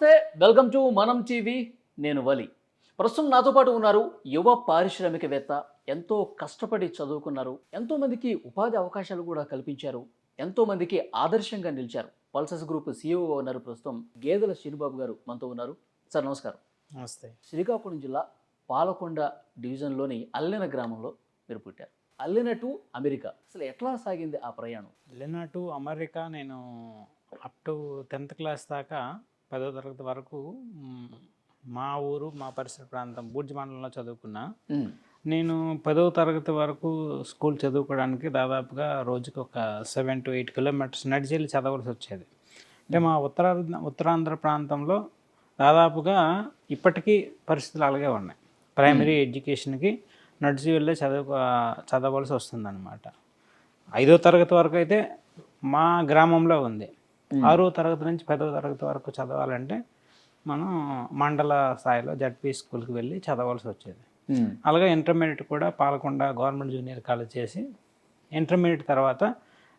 నమస్తే welcome to Manam TV నేను వలి. ప్రస్తుతం నాతో పాటు ఉన్నారు యువ పారిశ్రామికవేత్త ఎంతో కష్టపడి చదువుకున్నారు ఎంతో మందికి ఉపాధి అవకాశాలు కూడా కల్పించారు ఎంతో మందికి ఆదర్శంగా నిలిచారు. పల్సస్ గ్రూప్ సీఈఓ ఉన్నారు ప్రస్తుతం గేదెల శ్రీనిబాబు గారు మనతో ఉన్నారు. సార్ నమస్కారం. నమస్తే. శ్రీకాకుళం జిల్లా పాలకొండ డివిజన్లోని అల్లెన గ్రామంలో మీరు పుట్టారు. Allena to America. అసలు ఎట్లా సాగింది ఆ ప్రయాణం? వెళ్ళిన టు అమెరికా నేను అప్ టు టెన్త్ క్లాస్ దాకా పదో తరగతి వరకు మ్, ఊరు మా పరిసర ప్రాంతం బూర్జి మండలంలో చదువుకున్నా. నేను పదో తరగతి వరకు స్కూల్ చదువుకోవడానికి దాదాపుగా రోజుకి ఒక సెవెన్ టు ఎయిట్ కిలోమీటర్స్ నడిచి వెళ్ళి చదవలసి వచ్చేది. అంటే మా ఉత్తర ఉత్తరాంధ్ర ప్రాంతంలో దాదాపుగా ఇప్పటికీ పరిస్థితులు అలాగే ఉన్నాయి. ప్రైమరీ ఎడ్యుకేషన్కి నడిచి వెళ్ళే చదువు చదవలసి వస్తుందన్నమాట. ఐదో తరగతి వరకు అయితే మా గ్రామంలో ఉంది. ఆరో తరగతి నుంచి పదో తరగతి వరకు చదవాలంటే మనం మండల స్థాయిలో జడ్పీ స్కూల్కి వెళ్ళి చదవాల్సి వచ్చేది. ఉమ్, అలాగే ఇంటర్మీడియట్ కూడా పాలకొండ గవర్నమెంట్ జూనియర్ కాలేజ్ చేసి ఇంటర్మీడియట్ తర్వాత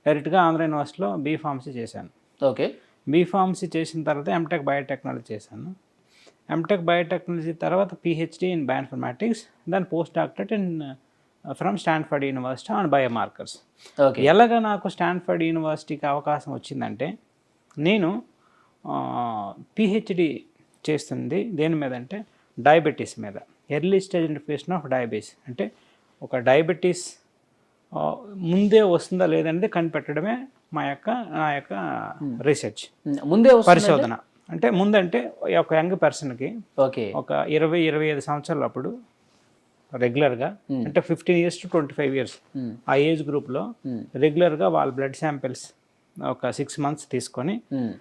డైరెక్ట్గా ఆంధ్ర యూనివర్సిటీలో బీ ఫార్మసీ చేశాను. ఓకే. బీ ఫార్మసీ చేసిన తర్వాత ఎంటెక్ బయోటెక్నాలజీ చేశాను. ఎంటెక్ బయోటెక్నాలజీ తర్వాత పిహెచ్డి ఇన్ బయోఇన్ఫర్మాటిక్స్ దాని post doctorate in from Stanford university on biomarkers okay. ఎలాగ నాకు స్టాన్ఫర్డ్ యూనివర్సిటీకి అవకాశం వచ్చిందంటే నేను పిహెచ్డి చేస్తుంది దేని మీద అంటే డయాబెటీస్ మీద. Early stage infection of diabetes అంటే ఒక డయాబెటీస్ ముందే వస్తుందా లేదనేది కనిపెట్టడమే మా యొక్క నా యొక్క రీసెర్చ్ ఉమ్, ముందే వస్తుంది పరిశోధన. అంటే ముందంటే ఒక యంగ్ పర్సన్కి ఓకే. ఒక ఇరవై ఇరవై ఐదు సంవత్సరాలు అప్పుడు రెగ్యులర్గా అంటే fifteen years to twenty five years ఆ ఏజ్ గ్రూప్లో రెగ్యులర్గా వాళ్ళ బ్లడ్ శాంపిల్స్ ఒక సిక్స్ మంత్స్ తీసుకొని ఉమ్,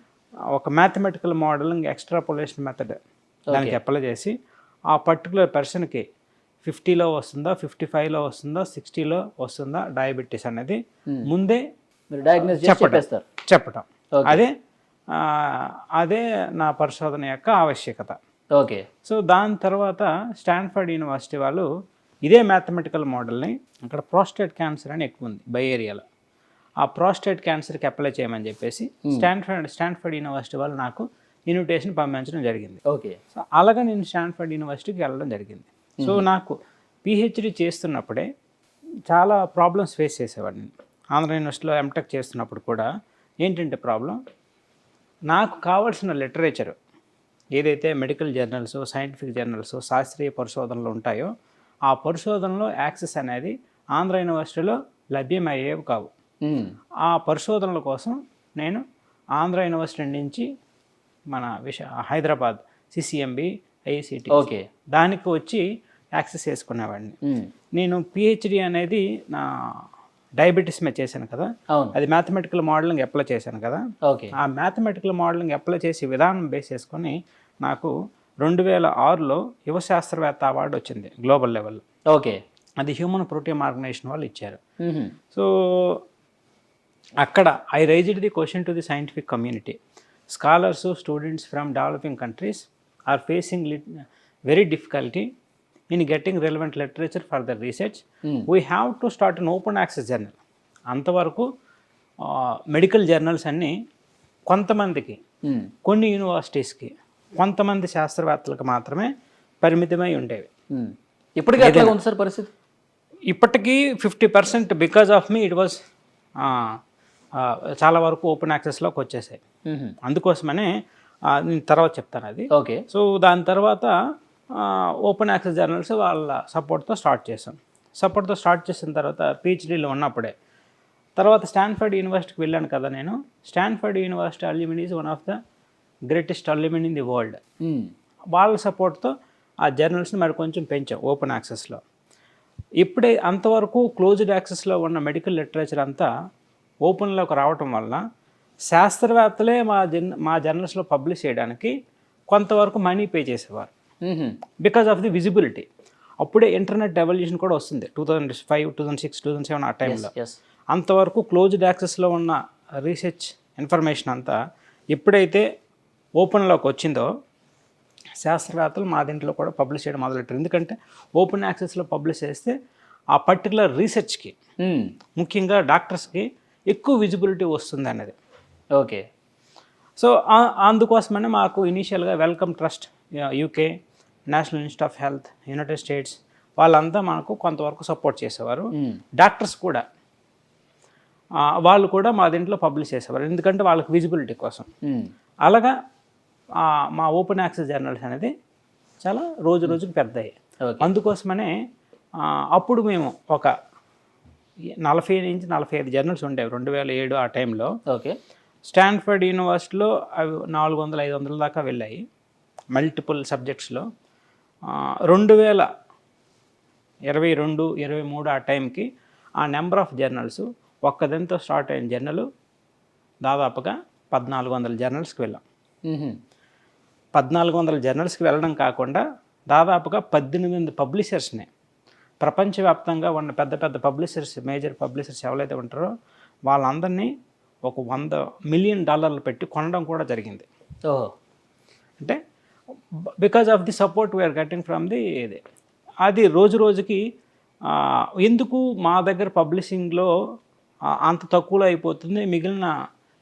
ఒక మ్యాథమెటికల్ మోడలింగ్ ఎక్స్ట్రాపోలేషన్ మెథడ్ దానికి అప్లై చేసి ఆ పర్టికులర్ పర్సన్కి ఫిఫ్టీలో వస్తుందా ఫిఫ్టీ ఫైవ్లో వస్తుందా సిక్స్టీలో వస్తుందా డయాబెటీస్ అనేది Hmm. ముందే డయాగ్నోస్ చెప్పటం. Okay. అదే అదే నా పరిశోధన యొక్క ఆవశ్యకత. ఓకే సో దాని తర్వాత స్టాన్ఫర్డ్ యూనివర్సిటీ వాళ్ళు ఇదే మ్యాథమెటికల్ మోడల్ని అక్కడ ప్రోస్టేట్ క్యాన్సర్ అని ఎక్కువ ఉంది బై ఏరియాలో. ఆ ప్రోస్టేట్ క్యాన్సర్కి అప్లై చేయమని చెప్పేసి స్టాన్ఫర్డ్ స్టాన్ఫర్డ్ యూనివర్సిటీ వాళ్ళు నాకు ఇన్విటేషన్ పంపించడం జరిగింది. ఓకే సో అలాగా నేను స్టాన్ఫర్డ్ యూనివర్సిటీకి వెళ్ళడం జరిగింది. సో నాకు పిహెచ్డి చేస్తున్నప్పుడే చాలా ప్రాబ్లమ్స్ ఫేస్ చేసేవాడిని. ఆంధ్ర యూనివర్సిటీలో ఎంటెక్ చేస్తున్నప్పుడు కూడా ఏంటంటే ప్రాబ్లం నాకు కావాల్సిన లిటరేచర్ ఏదైతే మెడికల్ జర్నల్స్ సైంటిఫిక్ జర్నల్స్ శాస్త్రీయ పరిశోధనలు ఉంటాయో ఆ పరిశోధనలో యాక్సెస్ అనేది ఆంధ్ర యూనివర్సిటీలో లభ్యమయ్యేవి కావు. ఆ పరిశోధనల కోసం నేను ఆంధ్ర యూనివర్సిటీ నుంచి మన విశ హైదరాబాద్ సిసిఎంబి ఐసిటి ఓకే. దానికి వచ్చి యాక్సెస్ చేసుకునేవాడిని. నేను పిహెచ్డి అనేది నా డయాబెటీస్ మీద చేశాను కదా. అది మ్యాథమెటికల్ మోడలింగ్ అప్లై చేశాను కదా. ఓకే. ఆ మ్యాథమెటికల్ మోడలింగ్ అప్లై చేసే విధానం బేస్ చేసుకొని నాకు రెండు వేల ఆరులో యువ శాస్త్రవేత్త అవార్డు వచ్చింది గ్లోబల్ లెవెల్లో. ఓకే. అది హ్యూమన్ ప్రోటీన్ ఆర్గనైజేషన్ వాళ్ళు ఇచ్చారు. సో అక్కడ I raised the question to the scientific community. Scholars students from developing countries are facing very difficulty in getting relevant literature for the research. Hmm. We have to start an open access journal అంతవరకు medical journals అన్నీ కొంతమందికి ఉమ్, కొన్ని యూనివర్సిటీస్కి కొంతమంది శాస్త్రవేత్తలకు మాత్రమే పరిమితమై ఉండేవి. ఉమ్. ఇప్పటికీ ఉంది సార్ పరిస్థితి? ఇప్పటికీ fifty percent because of me it was చాలా వరకు ఓపెన్ యాక్సెస్లోకి వచ్చేసాయి. అందుకోసమనే నేను తర్వాత చెప్తాను అది. ఓకే. సో దాని తర్వాత ఓపెన్ యాక్సెస్ జర్నల్స్ వాళ్ళ సపోర్ట్తో స్టార్ట్ చేసాం సపోర్ట్తో స్టార్ట్ చేసిన తర్వాత పిహెచ్డీలో ఉన్నప్పుడే. తర్వాత స్టాన్ఫర్డ్ యూనివర్సిటీకి వెళ్ళాను కదా నేను. Stanford university alumni is one of the greatest alumni in the world వాళ్ళ సపోర్ట్తో ఆ జర్నల్స్ని మరి కొంచెం పెంచాం ఓపెన్ యాక్సెస్లో ఇప్పుడే అంతవరకు క్లోజ్డ్ యాక్సెస్లో ఉన్న మెడికల్ లిటరేచర్ అంతా ఓపెన్లోకి రావటం వల్ల శాస్త్రవేత్తలే మా జన్ మా జర్నల్స్లో పబ్లిష్ చేయడానికి కొంతవరకు మనీ పే చేసేవారు. Because of the visibility. అప్పుడే ఇంటర్నెట్ రెవల్యూషన్ కూడా వస్తుంది. Two thousand five two thousand six two thousand seven ఆ టైంలో అంతవరకు క్లోజ్డ్ యాక్సెస్లో ఉన్న రీసెర్చ్ ఇన్ఫర్మేషన్ అంతా ఎప్పుడైతే ఓపెన్లోకి వచ్చిందో శాస్త్రవేత్తలు మా దీంట్లో కూడా పబ్లిష్ చేయడం మొదలెట్టారు. ఎందుకంటే ఓపెన్ యాక్సెస్లో పబ్లిష్ చేస్తే ఆ పర్టికులర్ రీసెర్చ్కి ముఖ్యంగా డాక్టర్స్కి ఎక్కువ విజిబిలిటీ వస్తుంది అనేది ఓకే సో అందుకోసమనే మాకు ఇనీషియల్గా Wellcome Trust UK National Institute of Health United States వాళ్ళంతా మనకు కొంతవరకు సపోర్ట్ చేసేవారు. డాక్టర్స్ కూడా. ఆ, వాళ్ళు కూడా మా దీంట్లో పబ్లిష్ చేసేవారు. ఎందుకంటే వాళ్ళకి విజిబిలిటీ కోసం. మ్మ్. అలాగా మా ఓపెన్ యాక్సెస్ జర్నల్స్ అనేది చాలా రోజు రోజుకు పెద్దయ్యాయి. అందుకోసమనే అప్పుడు మేము ఒక నలభై నుంచి నలభై ఐదు జర్నల్స్ ఉండేవి రెండు వేల ఏడు ఆ టైంలో. ఓకే. స్టాన్ఫర్డ్ యూనివర్సిటీలో అవి నాలుగు వందల ఐదు వందల దాకా వెళ్ళాయి మల్టిపుల్ సబ్జెక్ట్స్లో. రెండు వేల ఇరవై రెండు ఇరవై మూడు ఆ టైంకి ఆ నెంబర్ ఆఫ్ జర్నల్స్ ఒక్కదంతో స్టార్ట్ అయిన జర్నల్ దాదాపుగా పద్నాలుగు వందల జర్నల్స్కి వెళ్ళాం. పద్నాలుగు వందల జర్నల్స్కి వెళ్ళడం కాకుండా దాదాపుగా పద్దెనిమిది మంది పబ్లిషర్స్ని ప్రపంచవ్యాప్తంగా ఉన్న పెద్ద పెద్ద పబ్లిషర్స్ మేజర్ పబ్లిషర్స్ ఎవరైతే ఉంటారో వాళ్ళందరినీ ఒక వంద మిలియన్ డాలర్లు పెట్టి కొనడం కూడా జరిగింది. ఓహో. అంటే because of the support we are getting from the ఇది. అది రోజు రోజుకి ఎందుకు మా దగ్గర పబ్లిషింగ్లో అంత తక్కువలో అయిపోతుంది మిగిలిన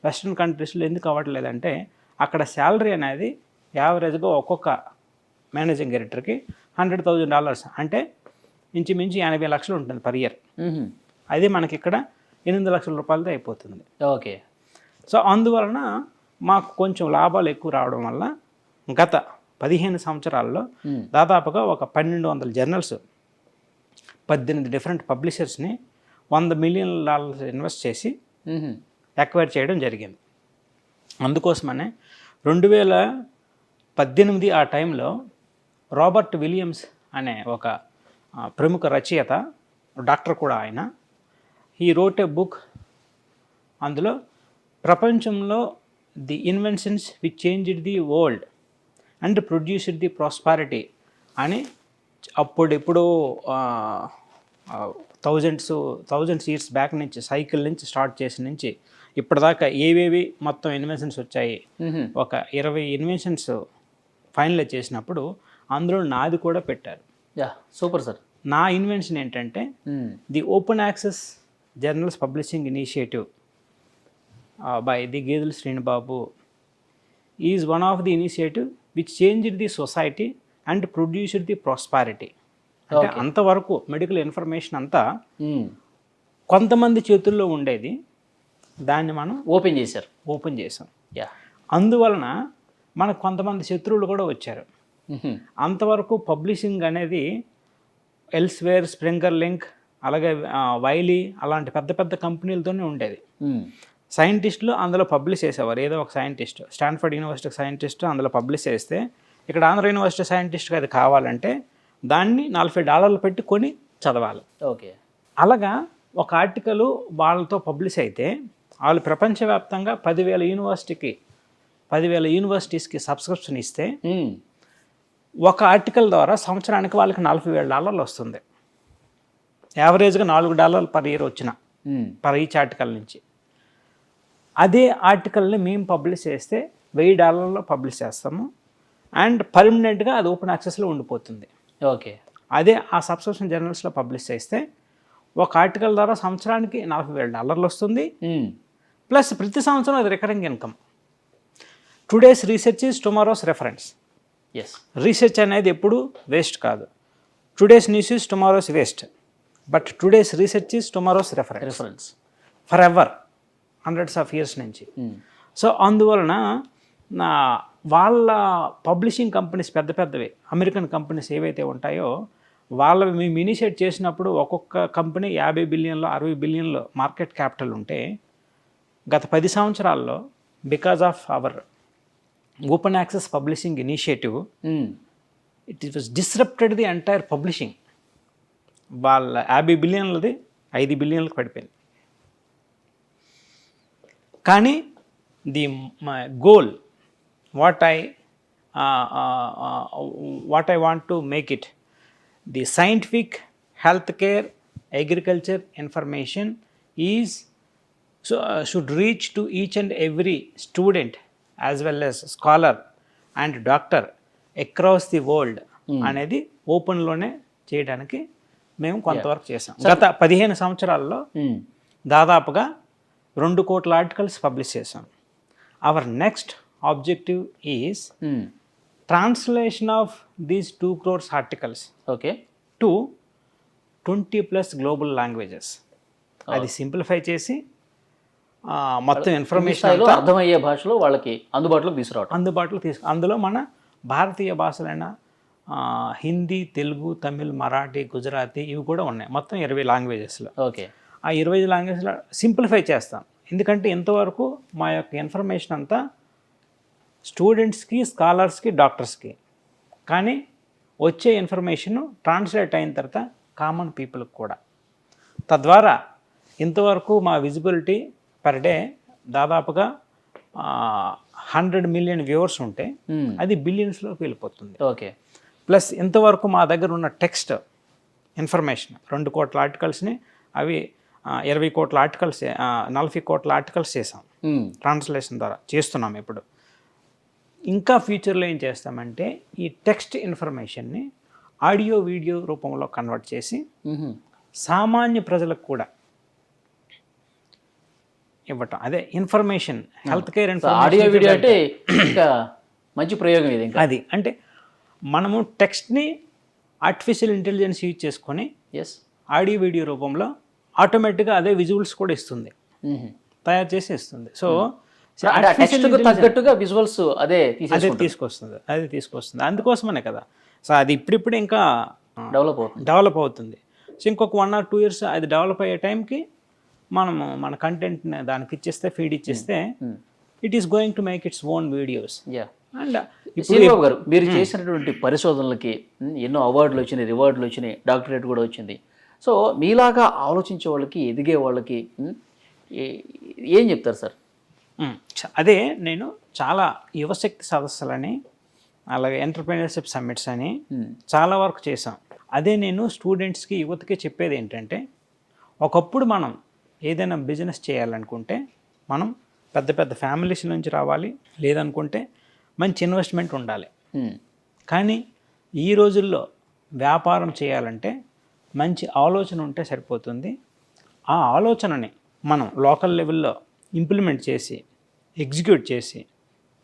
వెస్ట్రన్ కంట్రీస్లో ఎందుకు అవ్వట్లేదంటే అక్కడ శాలరీ అనేది యావరేజ్గా ఒక్కొక్క మేనేజింగ్ డైరెక్టర్కి హండ్రెడ్ థౌజండ్ డాలర్స్ అంటే ఇంచుమించు ఎనభై లక్షలు ఉంటుంది పర్ ఇయర్. అది మనకి ఇక్కడ ఎనిమిది లక్షల రూపాయలతో అయిపోతుంది ఓకే సో అందువలన మాకు కొంచెం లాభాలు ఎక్కువ రావడం వల్ల గత పదిహేను సంవత్సరాల్లో. దాదాపుగా ఒక పన్నెండు వందల జర్నల్స్ పద్దెనిమిది డిఫరెంట్ పబ్లిషర్స్ని వంద మిలియన్ డాలర్స్ ఇన్వెస్ట్ చేసి. ఎక్వైర్ చేయడం జరిగింది అందుకోసమనే రెండు వేల పద్దెనిమిది ఆ టైంలో రాబర్ట్ విలియమ్స్ అనే ఒక ప్రముఖ రచయిత డాక్టర్ కూడా ఆయన. ఈ రోట్ ఏ బుక్ అందులో ప్రపంచంలో the inventions which changed the world and produced the prosperity అని అప్పుడు ఎప్పుడో థౌజండ్స్ థౌజండ్స్ ఇయర్స్ బ్యాక్ నుంచి సైకిల్ నుంచి స్టార్ట్ చేసిన నుంచి ఇప్పటిదాకా ఏవేవి మొత్తం ఇన్వెన్షన్స్ వచ్చాయి. ఒక ఇరవై ఇన్వెన్షన్స్ ఫైనలైజ్ చేసినప్పుడు అందులో నాది కూడా పెట్టారు. Yeah super sir. నా ఇన్వెన్షన్ ఏంటంటే. The open access journals publishing initiative by the Gedela Srinibabu is one of the initiative which changed the society and produced the prosperity అంటే అంతవరకు మెడికల్ ఇన్ఫర్మేషన్ అంతా మ్మ్. కొంతమంది చేతుల్లో ఉండేది దాన్ని మనం ఓపెన్ చేశారు ఓపెన్ చేసాం యా అందువలన మనకు కొంతమంది శత్రువులు కూడా వచ్చారు మ్మ్. అంతవరకు పబ్లిషింగ్ అనేది ఎల్స్వేర్ స్ప్రింగర్ లింక్ అలాగే వైలీ అలాంటి పెద్ద పెద్ద కంపెనీలతోనే ఉండేది. సైంటిస్టులు అందులో పబ్లిష్ చేసేవారు. ఏదో ఒక సైంటిస్ట్ స్టాన్ఫర్డ్ యూనివర్సిటీ సైంటిస్ట్ అందులో పబ్లిష్ చేస్తే ఇక్కడ ఆంధ్ర యూనివర్సిటీ సైంటిస్ట్కి అది కావాలంటే దాన్ని నలభై డాలర్లు పెట్టి కొని చదవాలి. ఓకే. అలాగా ఒక ఆర్టికల్ వాళ్ళతో పబ్లిష్ అయితే వాళ్ళు ప్రపంచవ్యాప్తంగా పదివేల యూనివర్సిటీకి పదివేల యూనివర్సిటీస్కి సబ్స్క్రిప్షన్ ఇస్తే మ్మ్. ఒక ఆర్టికల్ ద్వారా సంవత్సరానికి వాళ్ళకి నలభై వేల డాలర్లు వస్తుంది. యావరేజ్గా నాలుగు డాలర్లు పర్ ఇయర్ వచ్చిన మ్మ్. పర్ ఈచ్ ఆర్టికల్ నుంచి. అదే ఆర్టికల్ని మేము పబ్లిష్ చేస్తే వెయ్యి డాలర్లో పబ్లిష్ చేస్తాము. అండ్ పర్మనెంట్గా అది ఓపెన్ యాక్సెస్లో ఉండిపోతుంది. ఓకే. అదే ఆ సబ్స్క్రిప్షన్ జర్నల్స్లో పబ్లిష్ చేస్తే ఒక ఆర్టికల్ ద్వారా సంవత్సరానికి నలభై వేల డాలర్లు వస్తుంది. ప్లస్ ప్రతి సంవత్సరం అది recurring income today's research is tomorrow's reference research అనేది ఎప్పుడు వేస్ట్ కాదు. Today's news is tomorrow's waste but today's research is tomorrow's reference reference for ever hundreds of years నుంచి. సో అందువలన నా వాళ్ళ పబ్లిషింగ్ కంపెనీస్ పెద్ద పెద్దవి అమెరికన్ కంపెనీస్ ఏవైతే ఉంటాయో వాళ్ళవి మేము ఇనిషియేట్ చేసినప్పుడు ఒక్కొక్క కంపెనీ యాభై బిలియన్లో అరవై బిలియన్లో మార్కెట్ క్యాపిటల్ ఉంటే గత పది సంవత్సరాల్లో because of our open access publishing initiative. It was disrupted the entire publishing వాళ్ళ యాభై బిలియన్లది ఐదు బిలియన్లకు పడిపోయింది కానీ the goal what I what I want to make it the scientific health care agriculture information is so should reach to each and every student as well as scholar and doctor across the world అనేది ఓపెన్లోనే చేయడానికి మేము కొంతవరకు చేసాం గత పదిహేను సంవత్సరాల్లో మ్మ్. దాదాపుగా రెండు కోట్ల ఆర్టికల్స్ పబ్లిష్ చేసాం our next objective is. Translation of these two crores articles okay to twenty plus global languages అది సింప్లిఫై చేసి మొత్తం ఇన్ఫర్మేషన్ అర్థమయ్యే భాషలో వాళ్ళకి అందుబాటులోకి తీసుకురావటం అందుబాటులో తీసుకు అందులో మన భారతీయ భాషలైన హిందీ తెలుగు తమిళ్ మరాఠీ గుజరాతీ ఇవి కూడా ఉన్నాయి. మొత్తం ఇరవై లాంగ్వేజెస్లో ఓకే. ఆ ఇరవై లాంగ్వేజ్లో సింప్లిఫై చేస్తాం. ఎందుకంటే ఇంతవరకు మా యొక్క ఇన్ఫర్మేషన్ అంతా స్టూడెంట్స్కి స్కాలర్స్కి డాక్టర్స్కి కానీ వచ్చే ఇన్ఫర్మేషన్ ట్రాన్స్లేట్ అయిన తర్వాత కామన్ పీపుల్కి కూడా. తద్వారా ఇంతవరకు మా విజిబిలిటీ పర్ డే దాదాపుగా హండ్రెడ్ మిలియన్ వ్యూవర్స్ ఉంటే మ్మ్. అది బిలియన్స్లోకి వెళ్ళిపోతుంది ఓకే ప్లస్ ఇంతవరకు మా దగ్గర ఉన్న టెక్స్ట్ ఇన్ఫర్మేషన్ రెండు కోట్ల ఆర్టికల్స్ని అవి ఇరవై కోట్ల ఆర్టికల్స్ నలభై కోట్ల ఆర్టికల్స్ చేసాం. ట్రాన్స్లేషన్ ద్వారా చేస్తున్నాం ఇప్పుడు ఇంకా ఫ్యూచర్లో ఏం చేస్తామంటే ఈ టెక్స్ట్ ఇన్ఫర్మేషన్ని ఆడియో వీడియో రూపంలో కన్వర్ట్ చేసి మ్మ్. సామాన్య ప్రజలకు కూడా ఇవ్వటం. అదే information health care audio video అంటే ఇంకా మంచి ప్రయోగం ఇది ఇంకా. అది. అంటే మనము టెక్స్ట్ని ఆర్టిఫిషియల్ ఇంటెలిజెన్స్ యూజ్ చేసుకొని ఎస్ ఆడియో వీడియో రూపంలో ఆటోమేటిక్గా అదే విజువల్స్ కూడా ఇస్తుంది. తయారు చేసి ఇస్తుంది. సో తగ్గట్టుగా విజువల్స్ అదే అదే తీసుకొస్తుంది. అదే తీసుకొస్తుంది. అందుకోసమనే కదా. సో అది ఇప్పుడిప్పుడు ఇంకా డెవలప్ అవుతుంది. డెవలప్ అవుతుంది. సో ఇంకొక వన్ ఆర్ టూ ఇయర్స్ అది డెవలప్ అయ్యే టైంకి మనము మన కంటెంట్ని దానికి ఇచ్చేస్తే ఫీడ్ ఇచ్చేస్తే it is going to make its own videos yeah and Sribabu garu మీరు చేసినటువంటి పరిశోధనలకి ఎన్నో అవార్డులు వచ్చినాయి రివార్డులు వచ్చినాయి డాక్టరేట్ కూడా వచ్చింది. సో మీలాగా ఆలోచించే వాళ్ళకి ఎదిగే వాళ్ళకి ఏ- చెప్తారు సార్. చ- అదే నేను చాలా యువశక్తి సదస్సులని అలాగే ఎంటర్ప్రీనర్షిప్ సమ్మిట్స్ అని ఉమ్, చాలా వరకు చేసాం అదే నేను స్టూడెంట్స్కి యువతకి చెప్పేది ఏంటంటే ఒకప్పుడు మనం ఏదైనా బిజినెస్ చేయాలనుకుంటే మనం పెద్ద పెద్ద ఫ్యామిలీస్ నుంచి రావాలి లేదనుకుంటే మంచి ఇన్వెస్ట్మెంట్ ఉండాలి. కానీ ఈ రోజుల్లో వ్యాపారం చేయాలంటే మంచి ఆలోచన ఉంటే సరిపోతుంది. ఆ ఆలోచనని మనం లోకల్ లెవెల్లో ఇంప్లిమెంట్ చేసి ఎగ్జిక్యూట్ చేసి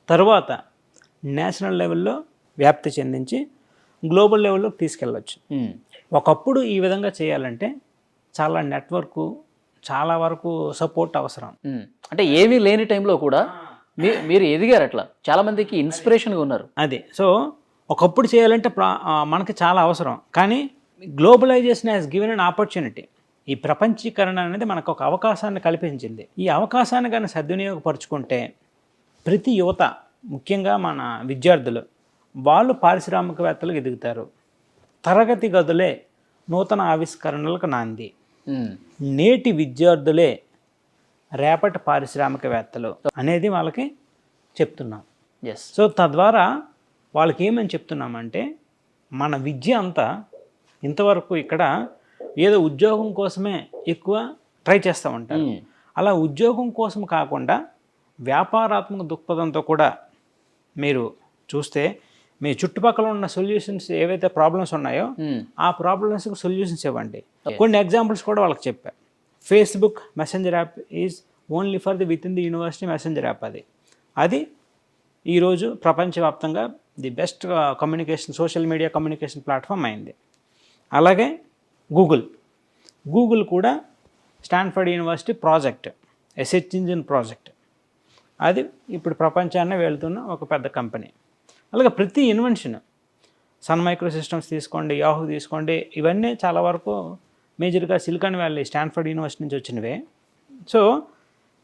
తర్వాత నేషనల్ లెవెల్లో వ్యాప్తి చెందించి గ్లోబల్ లెవెల్లోకి తీసుకెళ్ళచ్చు. ఉమ్, ఒకప్పుడు ఈ విధంగా చేయాలంటే చాలా నెట్వర్క్ చాలా వరకు సపోర్ట్ అవసరం. అంటే ఏమీ లేని టైంలో కూడా మీరు ఎదిగారు అట్లా. చాలా మందికి ఇన్స్పిరేషన్గా ఉన్నారు. అది. సో ఒకప్పుడు చేయాలంటే మనకి చాలా అవసరం. కానీ globalization has given an opportunity ఈ ప్రపంచీకరణ అనేది మనకు ఒక అవకాశాన్ని కల్పించింది. ఈ అవకాశాన్ని కానీ సద్వినియోగపరుచుకుంటే ప్రతి యువత ముఖ్యంగా మన విద్యార్థులు వాళ్ళు పారిశ్రామికవేత్తలకు ఎదుగుతారు. తరగతి గదులే నూతన ఆవిష్కరణలకు నాంది. నేటి విద్యార్థులే రేపటి పారిశ్రామికవేత్తలు అనేది వాళ్ళకి చెప్తున్నాం. ఎస్ సో తద్వారా వాళ్ళకి ఏమని చెప్తున్నామంటే మన విద్య అంతా ఇంతవరకు ఇక్కడ ఏదో ఉద్యోగం కోసమే ఎక్కువ ట్రై చేస్తూ ఉంటారు. ఉమ్, అలా ఉద్యోగం కోసం కాకుండా వ్యాపారాత్మక దృక్పథంతో కూడా మీరు చూస్తే మీ చుట్టుపక్కల ఉన్న సొల్యూషన్స్ ఏవైతే ప్రాబ్లమ్స్ ఉన్నాయో ఉమ్, ఆ ప్రాబ్లమ్స్కి సొల్యూషన్స్ ఇవ్వండి. కొన్ని ఎగ్జాంపుల్స్ కూడా వాళ్ళకి చెప్పా. Facebook messenger app is only for the with in the university messenger app అది అది ఈరోజు ప్రపంచవ్యాప్తంగా the best communication social media communication platform అయింది. అలాగే గూగుల్ గూగుల్ కూడా స్టాన్ఫర్డ్ యూనివర్సిటీ ప్రాజెక్ట్ ఎస్హెచ్ ఇంజిన్ ప్రాజెక్ట్ అది ఇప్పుడు ప్రపంచాన్ని వెళ్తున్న ఒక పెద్ద కంపెనీ అలాగే ప్రతి ఇన్వెన్షన్ సన్ మైక్రో సిస్టమ్స్ తీసుకోండి యాహూ తీసుకోండి ఇవన్నీ చాలా వరకు మేజర్గా సిలికాన్ వ్యాలీ స్టాన్ఫర్డ్ యూనివర్సిటీ నుంచి వచ్చినవే. సో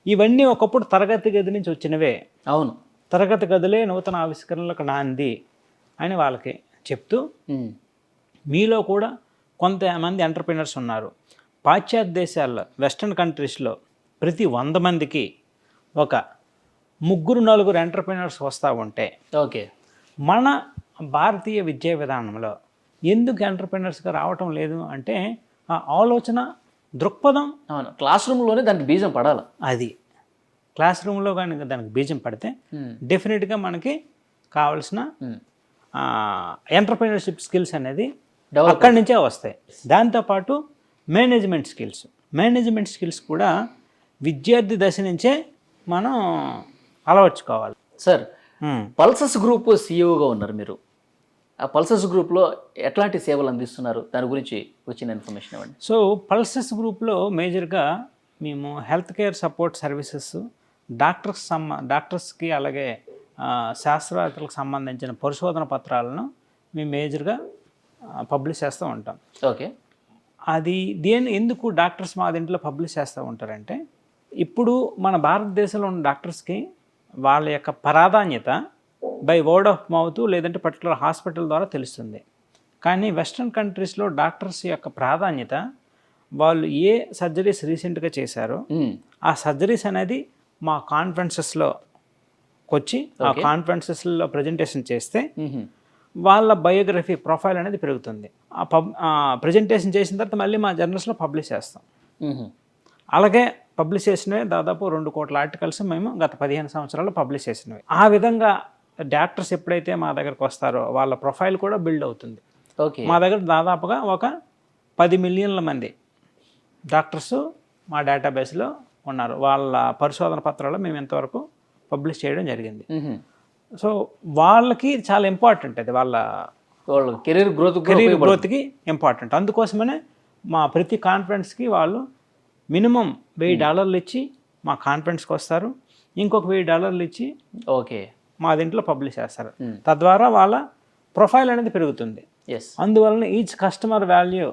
ఇవన్నీ ఒకప్పుడు తరగతి గది నుంచి వచ్చినవే. అవును. తరగతి గదులే నూతన ఆవిష్కరణలకు నాంది అని వాళ్ళకి చెప్తూ మీలో కూడా కొంతమంది ఎంటర్ప్రినర్స్ ఉన్నారు. పాశ్చాత్య దేశాల్లో వెస్ట్రన్ కంట్రీస్లో ప్రతి వంద మందికి ఒక ముగ్గురు నలుగురు ఎంటర్ప్రినర్స్ వస్తూ ఉంటే ఓకే. మన భారతీయ విద్యా విధానంలో ఎందుకు ఎంటర్ప్రినర్స్గా రావటం లేదు అంటే ఆ ఆలోచన దృక్పథం అవును. క్లాస్ రూమ్లోనే దానికి బీజం పడాలి. అది. క్లాస్ రూమ్లో కానీ దానికి బీజం పడితే డెఫినెట్గా మనకి కావాల్సిన ఎంటర్ప్రినర్షిప్ స్కిల్స్ అనేది అక్కడి నుంచే వస్తాయి. దాంతోపాటు మేనేజ్మెంట్ స్కిల్స్. మేనేజ్మెంట్ స్కిల్స్ కూడా విద్యార్థి దశ నుంచే మనం అలవర్చుకోవాలి. సార్. పల్సస్ గ్రూప్ సీఈఓగా ఉన్నారు మీరు. ఆ పల్సస్ గ్రూప్లో ఎట్లాంటి సేవలు అందిస్తున్నారు? దాని గురించి వచ్చిన ఇన్ఫర్మేషన్ ఇవ్వండి. సో పల్సెస్ గ్రూప్లో మేజర్గా మేము health care support services doctors సమ్మ డాక్టర్స్కి అలాగే శాస్త్రవేత్తలకు సంబంధించిన పరిశోధన పత్రాలను మేము మేజర్గా పబ్లిష్ చేస్తూ ఉంటాం. ఓకే. అది దేని ఎందుకు డాక్టర్స్ మా దీంట్లో పబ్లిష్ చేస్తూ ఉంటారంటే ఇప్పుడు మన భారతదేశంలో ఉన్న డాక్టర్స్కి వాళ్ళ యొక్క ప్రాధాన్యత బై వర్డ్ ఆఫ్ మౌత్ లేదంటే పర్టికులర్ హాస్పిటల్ ద్వారా తెలుస్తుంది కానీ వెస్ట్రన్ కంట్రీస్లో డాక్టర్స్ యొక్క ప్రాధాన్యత వాళ్ళు ఏ సర్జరీస్ రీసెంట్గా చేశారో మ్మ్. ఆ సర్జరీస్ అనేది మా కాన్ఫరెన్సెస్లో వచ్చి ఆ కాన్ఫరెన్సెస్లో ప్రజెంటేషన్ చేస్తే మ్మ్. వాళ్ళ బయోగ్రఫీ ప్రొఫైల్ అనేది పెరుగుతుంది ఆ పబ్ ప్రజెంటేషన్ చేసిన తర్వాత మళ్ళీ మా జర్నల్స్లో పబ్లిష్ చేస్తాం మ్మ్. అలాగే పబ్లిష్ చేసినవి దాదాపు రెండు కోట్ల ఆర్టికల్స్ మేము గత పదిహేను సంవత్సరాలు పబ్లిష్ చేసినవి. ఆ విధంగా డాక్టర్స్ ఎప్పుడైతే మా దగ్గరకు వస్తారో వాళ్ళ ప్రొఫైల్ కూడా బిల్డ్ అవుతుంది. ఓకే. మా దగ్గర దాదాపుగా ఒక పది మిలియన్ల మంది డాక్టర్స్ మా డేటాబేస్లో ఉన్నారు. వాళ్ళ పరిశోధన పత్రాలు మేము ఇంతవరకు పబ్లిష్ చేయడం జరిగింది. సో వాళ్ళకి చాలా ఇంపార్టెంట్ అది. వాళ్ళ వాళ్ళ కెరీర్ గ్రోత్ కెరీర్ గ్రోత్కి ఇంపార్టెంట్ అందుకోసమనే మా ప్రతి కాన్ఫరెన్స్కి వాళ్ళు మినిమం వెయ్యి డాలర్లు ఇచ్చి మా కాన్ఫరెన్స్కి వస్తారు. ఇంకొక వెయ్యి డాలర్లు ఇచ్చి ఓకే. మా దీంట్లో పబ్లిష్ చేస్తారు. తద్వారా వాళ్ళ ప్రొఫైల్ అనేది పెరుగుతుంది. ఎస్ అందువలన each customer value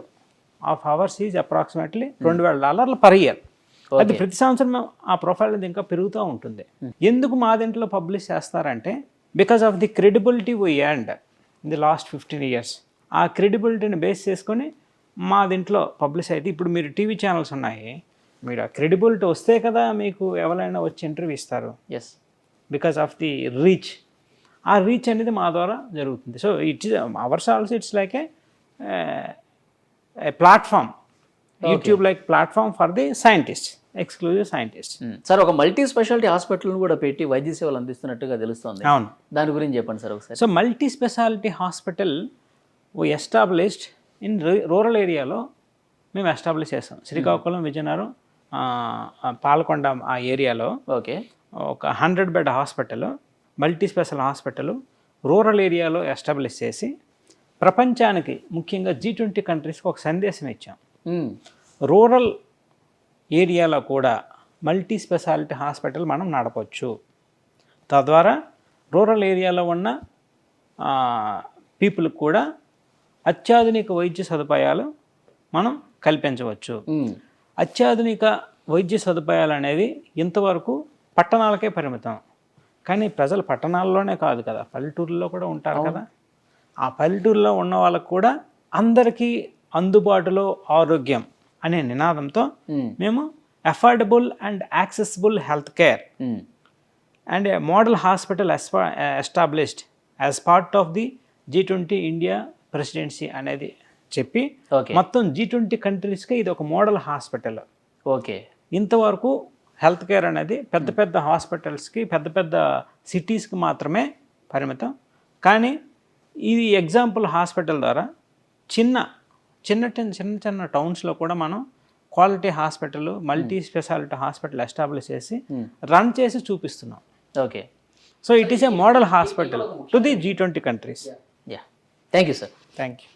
of ours is approximately రెండు వేల డాలర్లు పర్ ఇయర్. అది ప్రతి సంవత్సరం ఆ ప్రొఫైల్ అనేది ఇంకా పెరుగుతూ ఉంటుంది. ఎందుకు మా దీంట్లో పబ్లిష్ చేస్తారంటే because of the credibility we and in the last fifteen years ఆ క్రెడిబిలిటీని బేస్ చేసుకొని మా దీంట్లో పబ్లిష్ అయితే ఇప్పుడు మీరు టీవీ ఛానల్స్ ఉన్నాయి మీరు ఆ క్రెడిబిలిటీ వస్తే కదా మీకు ఎవరైనా వచ్చి ఇంటర్వ్యూ ఇస్తారు. Yes because of the reach ఆ రీచ్ అనేది మా ద్వారా జరుగుతుంది. So it's ours also it's like a platform YouTube like platform for the scientist exclusive scientist sir ఒక మల్టీ స్పెషాలిటీ హాస్పిటల్ను కూడా పెట్టి వైద్య సేవలు అందిస్తున్నట్టుగా తెలుస్తోంది. అవును. దాని గురించి చెప్పండి సార్ ఒకసారి. సో మల్టీ స్పెషాలిటీ హాస్పిటల్ ఓ ఎస్టాబ్లిష్డ్ ఇన్ రూరల్ ఏరియాలో మేము ఎస్టాబ్లిష్ చేస్తాం. శ్రీకాకుళం విజయనగరం పాలకొండ ఆ ఏరియాలో ఓకే. ఒక hundred bed hospital multi special hospital rural ఏరియాలో ఎస్టాబ్లిష్ చేసి ప్రపంచానికి ముఖ్యంగా జీ ట్వంటీ కంట్రీస్కి ఒక సందేశం ఇచ్చాం. రూరల్ ఏరియాలో కూడా మల్టీ స్పెషాలిటీ హాస్పిటల్ మనం నడపచ్చు. తద్వారా రూరల్ ఏరియాలో ఉన్న పీపుల్కి కూడా అత్యాధునిక వైద్య సదుపాయాలు మనం కల్పించవచ్చు. అత్యాధునిక వైద్య సదుపాయాలు అనేవి ఇంతవరకు పట్టణాలకే పరిమితం కానీ ప్రజలు పట్టణాల్లోనే కాదు కదా పల్లెటూరులో కూడా ఉంటారు కదా ఆ పల్లెటూరులో ఉన్న వాళ్ళకు కూడా అందరికీ అందుబాటులో ఆరోగ్యం అనే నినాదంతో మ్మ్. Affordable and accessible health care. And model hospital established as part of the G twenty India presidency అనేది చెప్పి మొత్తం జీ ట్వంటీ కంట్రీస్కి ఇది ఒక మోడల్ హాస్పిటల్ ఓకే ఇంతవరకు హెల్త్ కేర్ అనేది పెద్ద పెద్ద హాస్పిటల్స్కి పెద్ద పెద్ద సిటీస్కి మాత్రమే పరిమితం కానీ ఇది ఎగ్జాంపుల్ హాస్పిటల్ ద్వారా చిన్న చిన్న చిన్న చిన్న చిన్న టౌన్స్లో కూడా మనం quality hospital multi speciality hospital establish చేసి రన్ చేసి చూపిస్తున్నాం okay so it is a model hospital to the G twenty countries yeah thank you sir thank you